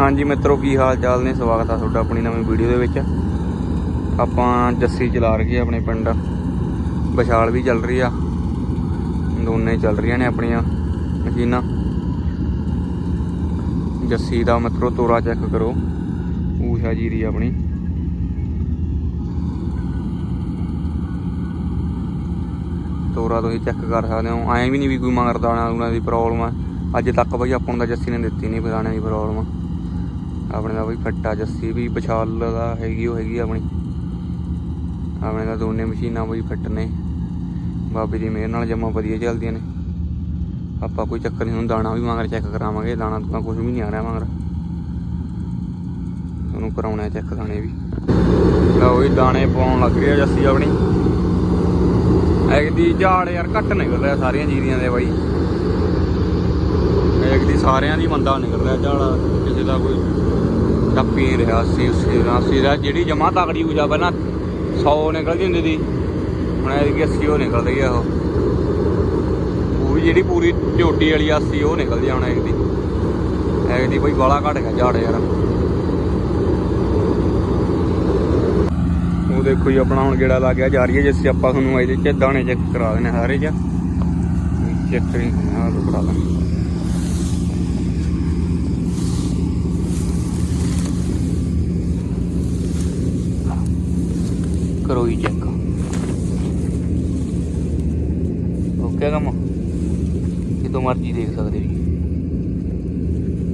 ਹਾਂਜੀ ਮਿੱਤਰੋ, ਕੀ ਹਾਲ ਚਾਲ ਨੇ? ਸਵਾਗਤ ਆ ਤੁਹਾਡਾ ਆਪਣੀ ਨਵੀਂ ਵੀਡੀਓ ਦੇ ਵਿੱਚ। ਆਪਾਂ ਜੱਸੀ ਚਲਾ ਰਹੀ ਆਪਣੇ ਪਿੰਡ। ਵਿਸ਼ਾਲ ਵੀ ਚੱਲ ਰਹੀ ਆ। ਦੋਨੇ ਚੱਲ ਰਹੀਆਂ ਨੇ ਆਪਣੀਆਂ ਮਸ਼ੀਨਾਂ। ਜੱਸੀ ਦਾ ਮਿੱਤਰੋ, ਤੋਰਾ ਚੈੱਕ ਕਰੋ। ਊਸ਼ਾ ਜੀ ਜੀਰੀ ਆਪਣੀ। ਤੋਰਾ ਤੁਸੀਂ ਚੈੱਕ ਕਰ ਸਕਦੇ ਹੋ। ਐਂ ਵੀ ਨਹੀਂ ਵੀ ਕੋਈ ਮਗਰ ਦਾਣਾ ਉਹਨਾਂ ਦੀ ਪ੍ਰੋਬਲਮ ਆ। ਅੱਜ ਤੱਕ ਬਈ ਆਪਾਂ ਨੂੰ ਤਾਂ ਜੱਸੀ ਨੇ ਦਿੱਤੀ ਨਹੀਂ ਦਾਣੇ ਦੀ ਪ੍ਰੋਬਲਮ ਆਪਣੇ ਦਾ ਬਈ ਫੱਟਾ ਜੱਸੀ ਵੀ ਵਿਸ਼ਾਲ ਦਾ ਹੈਗੀ, ਉਹ ਹੈਗੀ ਆਪਣੀ। ਆਪਣੇ ਦਾ ਦੋਨੇ ਮਸ਼ੀਨਾਂ ਬਈ ਫਿੱਟ ਨੇ ਬਾਬੇ ਦੀ ਮਿਹਰ ਨਾਲ ਜਮਾ ਵਧੀਆ ਚੱਲਦੀਆਂ ਨੇ। ਆਪਾਂ ਕੋਈ ਚੱਕਰ ਨਹੀਂ ਹੁਣ ਦਾਣਾ ਵੀ ਮਗਰ ਚੈੱਕ ਕਰਾਵਾਂਗੇ। ਦਾਣਾ ਤਾਂ ਕੁਝ ਵੀ ਨਹੀਂ ਆ ਰਿਹਾ ਮਗਰ। ਤੁਹਾਨੂੰ ਕਰਾਉਣਾ ਚੈੱਕ ਦਾਣੇ ਵੀ। ਲਓ ਵੀ ਦਾਣੇ ਪਾਉਣ ਲੱਗ ਰਿਹਾ ਜੱਸੀ ਆਪਣੀ। ਐਕ ਝਾੜ ਯਾਰ ਘੱਟ ਨਿਕਲ ਰਿਹਾ ਸਾਰੀਆਂ ਜੀਰੀਆਂ ਦੇ ਬਾਈ। ਐਕ ਦੀ ਸਾਰਿਆਂ ਦੀ ਮੰਦਾ ਨਿਕਲ ਰਿਹਾ ਝਾੜ ਕਿਸੇ ਦਾ ਕੋਈ ਟੱਪੀ ਨਹੀਂ ਰਿਹਾ 80 80 80 ਜਿਹੜੀ ਜਮਾ ਤਕੜੀ ਹੋ ਜਾ ਪਹਿਲਾਂ 100 ਨਿਕਲਦੀ ਹੁੰਦੀ ਸੀ, ਹੁਣ ਐਤਕੀ 80 ਉਹ ਨਿਕਲ ਰਹੀ ਆ ਉਹ। ਉਹ ਵੀ ਜਿਹੜੀ ਪੂਰੀ ਝੋਟੀ ਵਾਲੀ 80 ਉਹ ਨਿਕਲਦੀ ਆ ਹੁਣ ਐਕ ਦੀ। ਬਈ ਬਾਲਾ ਘਟ ਗਿਆ, ਝਾੜ ਯਾਰ। ਉਹ ਦੇਖੋ ਜੀ, ਆਪਣਾ ਹੁਣ ਗੇੜਾ ਲੱਗ ਗਿਆ, ਜਾ ਰਹੀ ਹੈ ਜਿਸ ਆਪਾਂ ਤੁਹਾਨੂੰ ਇਹਦੇ ਚ, ਦਾਣੇ ਚੈੱਕ ਕਰਾ ਦੇਣੇ ਸਾਰੇ ਚ। ਚੈੱਕ ਕਰੀ ਆ ਕਰਾ ਦਾਂ ਕਰੋ ਹੀ ਚੈੱਕ ਓਕੇ ਕੰਮ। ਕਿਤੋਂ ਮਰਜ਼ੀ ਦੇਖ ਸਕਦੇ ਜੀ।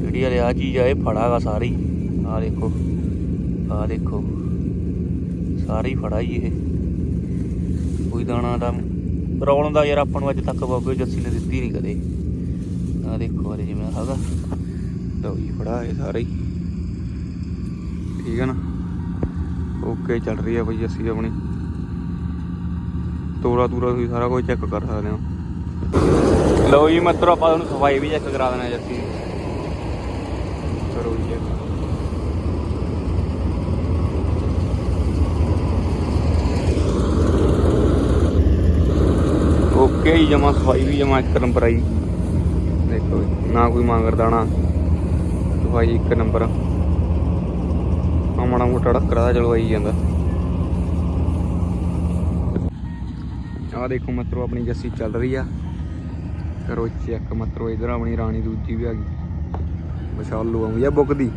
ਜਿਹੜੀ ਵਾਲੇ ਆ ਚੀਜ਼ ਆ, ਇਹ ਫੜਾਗਾ ਸਾਰੀ। ਆ ਦੇਖੋ ਆ ਦੇਖੋ। ਸਾਰੇ ਫੜਾ ਹੀ ਇਹ। ਕੋਈ ਦਾਣਾ ਦਾ ਪ੍ਰੋਬਲਮ ਦਾ ਯਾਰ ਆਪਾਂ ਨੂੰ ਅੱਜ ਤੱਕ ਬਾਬੇ ਜੱਸੀ ਨੇ ਦਿੱਤੀ ਨਹੀਂ ਕਦੇ। ਆ ਦੇਖੋ ਇਹਦੇ ਜਿਵੇਂ ਹੈਗਾ। ਲਓ ਜੀ, ਫੜਾ ਇਹ ਸਾਰੇ। ਠੀਕ ਹੈ ਨਾ? ਓਕੇ ਚੱਲ ਰਹੀ ਹੈ ਬਈ ਜੱਸੀ ਆਪਣੀ। ਤੋਰਾ ਤੂਰਾ ਤੁਸੀਂ ਸਾਰਾ ਕੁਝ ਚੈੱਕ ਕਰ ਸਕਦੇ ਹੋ। ਲਓ ਜੀ ਮਤਲਬ ਆਪਾਂ ਤੁਹਾਨੂੰ ਸਫ਼ਾਈ ਵੀ ਚੈੱਕ ਕਰਾ ਦੇਣਾ ਜੱਸੀ ਕਰੋ ਜੀ ਓਕੇ ਹੀ ਜਮਾ ਸਫ਼ਾਈ ਵੀ ਜਮਾ ਇੱਕ ਨੰਬਰ ਆਈ। ਦੇਖੋ ਜੀ, ਨਾ ਕੋਈ ਮੰਗਰ ਦਾਣਾ ਸਫ਼ਾਈ ਇੱਕ ਨੰਬਰ ਆ ਮਾੜਾ ਮੋਟਾ ਡੱਕਰਾ ਦਾ ਚਲੋ ਆਈ ਜਾਂਦਾ। ਆਹ ਦੇਖੋ ਮਤਰੋ, ਆਪਣੀ ਜੱਸੀ ਚੱਲ ਰਹੀ ਆ। ਕਰੋ ਚੈੱਕ ਮਤਰੋ, ਇਧਰ ਆਪਣੀ ਰਾਣੀ ਦੂਜੀ ਵੀ ਆ ਗਈ। ਵਿਸ਼ਾਲੂ ਆਉਂਦੀ ਆ ਬੁੱਕ ਦੀ।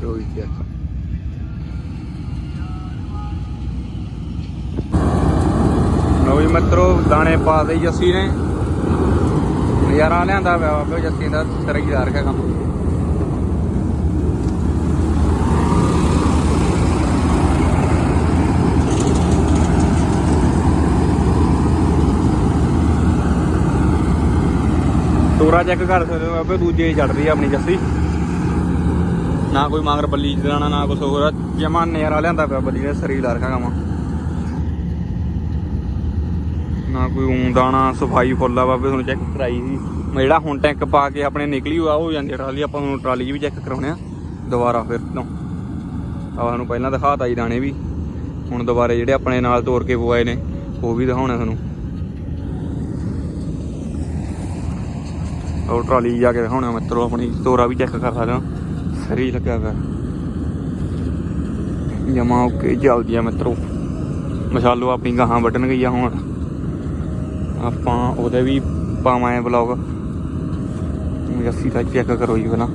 ਕਰੋ ਚੈੱਕ ਲਓ ਜੀ ਦਾਣੇ ਪਾ ਦੇ ਜੱਸੀ ਨੇ। ਨਜ਼ਾਰਾ ਲਿਆਂਦਾ ਪਿਆ ਬਾਬੇ ਜੱਸੀ ਦਾ ਸਰਗੀ ਰੱਖਿਆ ਕੰਮ। ਟੋਰਾ ਚੈੱਕ ਕਰ ਸਕਦੇ ਹੋ ਬਾਬੇ, ਦੂਜੇ ਚੜ ਰਹੀ ਆ ਆਪਣੀ ਜੱਸੀ। ਨਾ ਕੋਈ ਮਾਂਗਰ ਬੱਲੀ ਚਲਾਣਾ ਨਾ ਕੁਛ ਹੋਰ। ਜਮਾ ਨਜ਼ਾਰਾ ਲਿਆਂਦਾ ਪਿਆ ਬੱਲੀ ਨੇ ਸਰੀ ਲਾ ਰੱਖਿਆ ਕੰਮ ਨਾ ਕੋਈ ਊਂ ਦਾਣਾ ਸਫ਼ਾਈ ਫੁੱਲ ਆ ਬਾਬੇ, ਤੁਹਾਨੂੰ ਚੈੱਕ ਕਰਾਈ ਸੀ। ਮੈਂ ਜਿਹੜਾ ਹੁਣ ਟੈਂਕ ਪਾ ਕੇ ਆਪਣੇ ਨਿਕਲੀ ਹੋਆ ਹੋ ਜਾਂਦੀ ਟਰਾਲੀ, ਆਪਾਂ ਨੂੰ ਟਰਾਲੀ ਵੀ ਚੈੱਕ ਕਰਾਉਣੇ ਆ। ਦੁਬਾਰਾ ਫਿਰ ਤੋਂ। ਆ ਤੁਹਾਨੂੰ ਪਹਿਲਾਂ ਦਿਖਾਤਾ ਜੀ ਦਾਣੇ ਵੀ। ਹੁਣ ਦੁਬਾਰੇ ਜਿਹੜੇ ਆਪਣੇ ਨਾਲ ਤੋਰ ਕੇ ਪਵਾਏ ਨੇ, ਉਹ ਵੀ ਦਿਖਾਉਣੇ ਤੁਹਾਨੂੰ। ਉਹ ਟਰਾਲੀ ਜਾ ਕੇ ਦਿਖਾਉਣਾ ਮਿੱਤਰੋ, ਆਪਣੀ ਤੋਰਾ ਵੀ ਚੈੱਕ ਕਰ ਸਕਦੇ। ਹੋ ਸਰੀ ਲੱਗਿਆ ਪਿਆ। ਜਮਾ ਓਕੇ ਚੱਲਦੀ ਆ ਮਿੱਤਰੋ। ਮਸਾਲੋ ਆਪਣੀ ਗਾਹਾਂ ਵੱਢਣ ਗਈ ਆ ਹੁਣ। ਆਪਾਂ ਉਹਦੇ ਵੀ ਪਾਵਾਂਗੇ ਬਲੌਗ ਜੱਸੀ ਦਾ ਚੈੱਕ ਕਰੋ ਜੀ ਪਹਿਲਾਂ।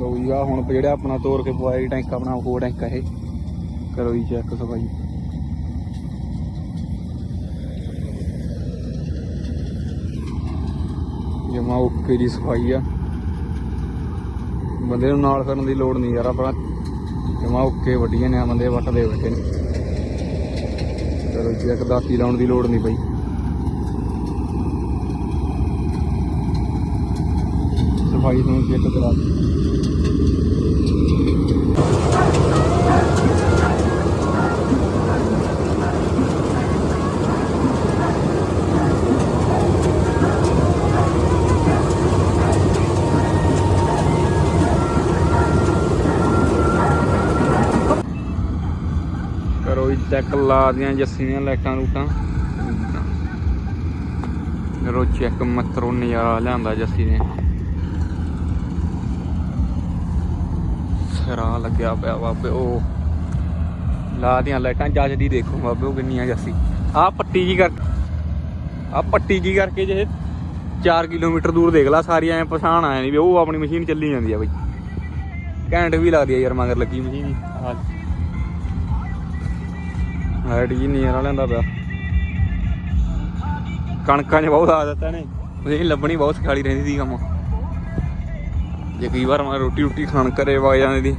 ਲਓ ਜੀ ਆ ਹੁਣ ਜਿਹੜਾ ਆਪਣਾ ਤੋਰ ਕੇ ਪਵਾਇਆ ਜੀ ਟੈਂਕ, ਆਪਣਾ ਉਹ ਟੈਂਕ ਇਹ। ਕਰੋ ਜੀ ਚੈੱਕ ਸਫ਼ਾਈ। ਜਮਾ ਓਕੇ ਦੀ ਸਫ਼ਾਈ ਆ। ਬੰਦੇ ਨੂੰ ਨਾਲ ਕਰਨ ਦੀ ਲੋੜ ਨਹੀਂ ਯਾਰ, ਆਪਣਾ ਜਮਾ ਓਕੇ ਵੱਡੀਆਂ ਨੇ ਆ ਬੰਦੇ ਵੱਟਦੇ ਬੈਠੇ ਨੇ। ਚਲੋ ਜੀ, ਇੱਕ ਦਾਤੀ ਲਾਉਣ ਦੀ ਲੋੜ ਨਹੀਂ ਪਈ। ਸਫ਼ਾਈ ਨੂੰ ਚੈੱਕ ਕਰਾ ਕਰੋ ਜੀ ਚੈੱਕ ਲਾ ਦੀਆਂ ਜੱਸੀ ਲਾਈਟਾਂ, ਲੂਟਾਂ। ਰੋ ਚੈੱਕ ਮਤਰੋ ਨਜ਼ਾਰਾ ਲਿਆਂਦਾ ਜੱਸੀ ਨੇ। ਸਰਾ ਲੱਗਿਆ ਪਿਆ ਬਾਬੇ ਉਹ। ਲਾ ਦੀਆਂ ਲਾਈਟਾਂ ਜੱਜਦੀ ਦੇਖੋ ਬਾਬੇ ਉਹ ਕਿੰਨੀਆਂ ਜੱਸੀ। ਆਹ ਪੱਟੀ ਜੀ ਕਰ ਆਹ ਪੱਟੀ ਜੀ ਕਰਕੇ ਜੇ 4 ਕਿਲੋਮੀਟਰ ਦੂਰ ਦੇਖ ਲਾ ਸਾਰੀਆਂ ਐ ਪਛਾਣ ਆਇਆ ਨਹੀਂ ਵੀ ਉਹ ਆਪਣੀ ਮਸ਼ੀਨ ਚੱਲੀ ਜਾਂਦੀ ਆ ਬਈ। ਘੈਂਟ ਵੀ ਲੱਗਦੀ ਆ ਯਾਰ, ਮਗਰ ਲੱਗੀ ਮਸ਼ੀਨ। ਆਹ ਹਾਈਟ ਜੀ ਨਜ਼ਾਰਾ ਲੈਂਦਾ ਪਿਆ। ਕਣਕਾਂ 'ਚ ਬਹੁਤ ਆ ਦਿੱਤਾ ਨੇ ਮਸ਼ੀਨ ਲੱਭਣੀ ਬਹੁਤ ਸਖਾਲੀ ਰਹਿੰਦੀ ਸੀ ਕੰਮ। ਜੇ ਕਈ ਵਾਰ ਮੈਂ ਰੋਟੀ ਰੋਟੀ ਖਾਣ ਘਰੇ ਵਗ ਜਾਂਦੇ ਦੀ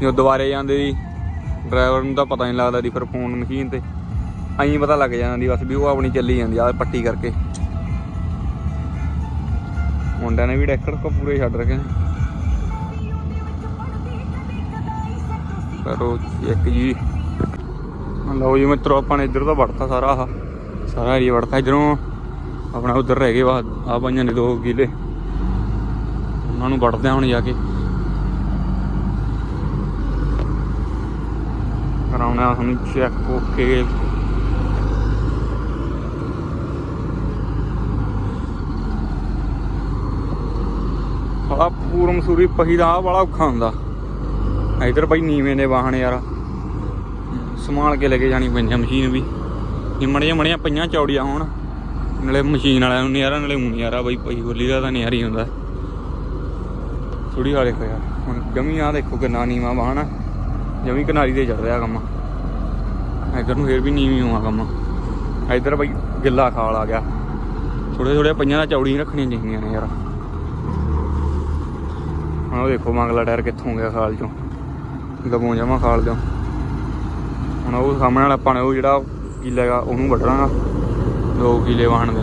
ਜਦੋਂ ਦੁਬਾਰੇ ਜਾਂਦੇ ਦੀ, ਡਰਾਈਵਰ ਨੂੰ ਤਾਂ ਪਤਾ ਨਹੀਂ ਲੱਗਦਾ ਦੀ ਫਿਰ ਫੋਨ ਮਸ਼ੀਨ ਤੇ। ਐਂ ਪਤਾ ਲੱਗ ਜਾਂਦਾ ਦੀ ਬਸ ਵੀ ਉਹ ਆਪਣੀ ਚੱਲੀ ਜਾਂਦੀ ਆ ਪੱਟੀ ਕਰਕੇ। ਮੁੰਡਿਆਂ ਨੇ ਵੀ ਡੈਕੜ ਕੋ ਪੂਰੇ ਛੱਡ ਰੱਖੇ ਨੇ। ਕਰੋ ਇੱਕ ਜੀ, ਲਓ ਜੀ ਮਿੱਤਰੋ, ਆਪਾਂ ਨੇ ਇੱਧਰ ਤੋਂ ਵੜਤਾ ਸਾਰਾ ਆਹ, ਸਾਰਾ ਏਰੀਆ ਵੜਤਾ ਇਧਰੋਂ। ਆਪਣਾ ਉਧਰ ਰਹਿ ਗਏ ਵਾ ਆ ਪੰਜਾਂ ਨੇ ਦੋ ਕਿਲੇ। ਉਹਨਾਂ ਨੂੰ ਵੜਦੇ ਆ ਹੁਣ ਜਾ ਕੇ। ਕਰਾਉਣਾ ਹੁਣ ਚੈੱਕ ਓਕੇ ਸਾਲਾ ਪੂਰਮ ਸੂਰੀ ਪਹੀ ਦਾ ਆਹ ਬੜਾ ਔਖਾ ਹੁੰਦਾ। ਇਧਰ ਬਈ ਨੀਵੇਂ ਨੇ ਵਾਹਣ ਯਾਰ। ਸੰਭਾਲ ਕੇ ਲੈ ਕੇ ਜਾਣੀ ਪੈਂਦੀ ਮਸ਼ੀਨ ਵੀ। ਨਿਮਣੀਆਂ ਮਣੀਆਂ ਪਈਆਂ ਚੌੜੀਆਂ ਹੋਣ। ਨਾਲੇ ਮਸ਼ੀਨ ਵਾਲਿਆਂ ਨੂੰ ਨਜ਼ਾਰਾ, ਨਾਲੇ ਹੁਣ ਨਿਆਰਾ ਬਈ ਪਈ ਹੋਲੀ ਦਾ ਤਾਂ ਨਿਆਰੀ ਹੁੰਦਾ। ਥੋੜੀ ਵਾਲੇ ਯਾਰ। ਹੁਣ ਜਮੀ ਆ ਦੇਖੋ ਕਿੰਨਾ ਨੀਵਾ ਵਾਹਣ ਜਮੀ ਕਿਨਾਰੀ ਤੇ ਚੜ ਰਿਹਾ ਕੰਮ। ਇਧਰ ਨੂੰ ਫੇਰ ਵੀ ਨੀਵੀਂ ਹੋਆ ਕੰਮ। ਇਧਰ ਬਈ ਗਿੱਲਾ ਖਾਲ ਆ ਗਿਆ। ਥੋੜੇ ਥੋੜੇ ਪਈਆਂ ਦਾ ਚੌੜੀ ਰੱਖਣੀਆਂ ਚਾਹੀਦੀਆਂ ਨੇ ਯਾਰ। ਹੁਣ ਉਹ ਦੇਖੋ ਮੰਗਲਾ ਟਾਇਰ ਕਿੱਥੋਂ ਗਿਆ ਖਾਲ ਚੋਂ। ਗਬੋਂ ਜਮਾ ਖਾਲ ਚੋਂ। ਹੁਣ ਉਹ ਸਾਹਮਣੇ ਵਾਲਾ ਆਪਾਂ ਨੇ ਉਹ ਜਿਹੜਾ ਕੀਲਾ ਹੈਗਾ, ਉਹਨੂੰ ਵੱਢਣਾ। ਦੋ ਕਿਲੇ ਵਾਹਣ ਦੇ।